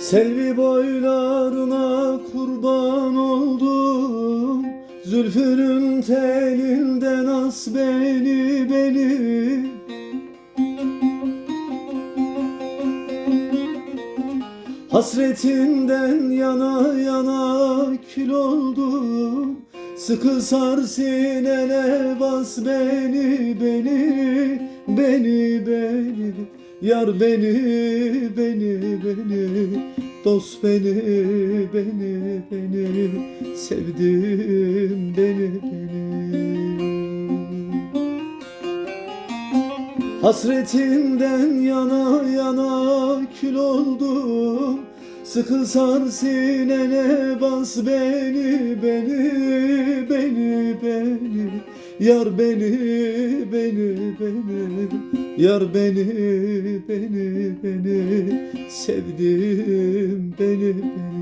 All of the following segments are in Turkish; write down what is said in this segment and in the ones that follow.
Selvi boylarına kurban oldum. Zülfünün telinden as beni beni. Hasretinden yana yana kül oldum. Sıkı sar bas beni beni Beni beni. Yar beni beni beni. Dost beni beni beni. Sevdim Hasretinden yana yana kül oldum. Sıkı sar sinene bas beni beni beni beni. Yar beni beni beni. Yar beni beni beni. Sevdim beni beni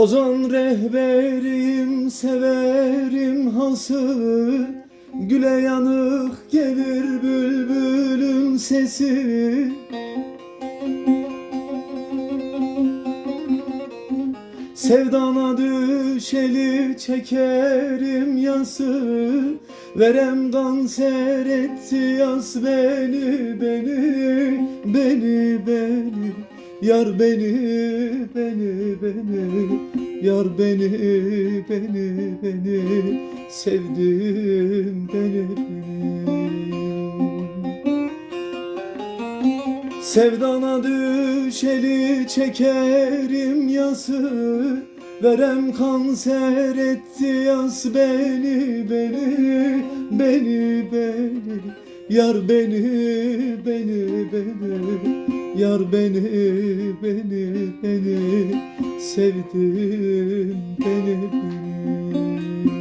Ozan rehberim severim hası. Güle yanık gelir bülbülün sesi. Sevdana düşeli çekerim yası. Verem kanser etti yas beni beni Beni beni Yar beni beni beni. Yar beni beni beni. Sevdim beni beni. Sevdana düşeli çekerim yası Verem kanser etti yas beni beni Beni beni. Yar beni beni beni Yar beni, beni, beni Sevdim beni, beni.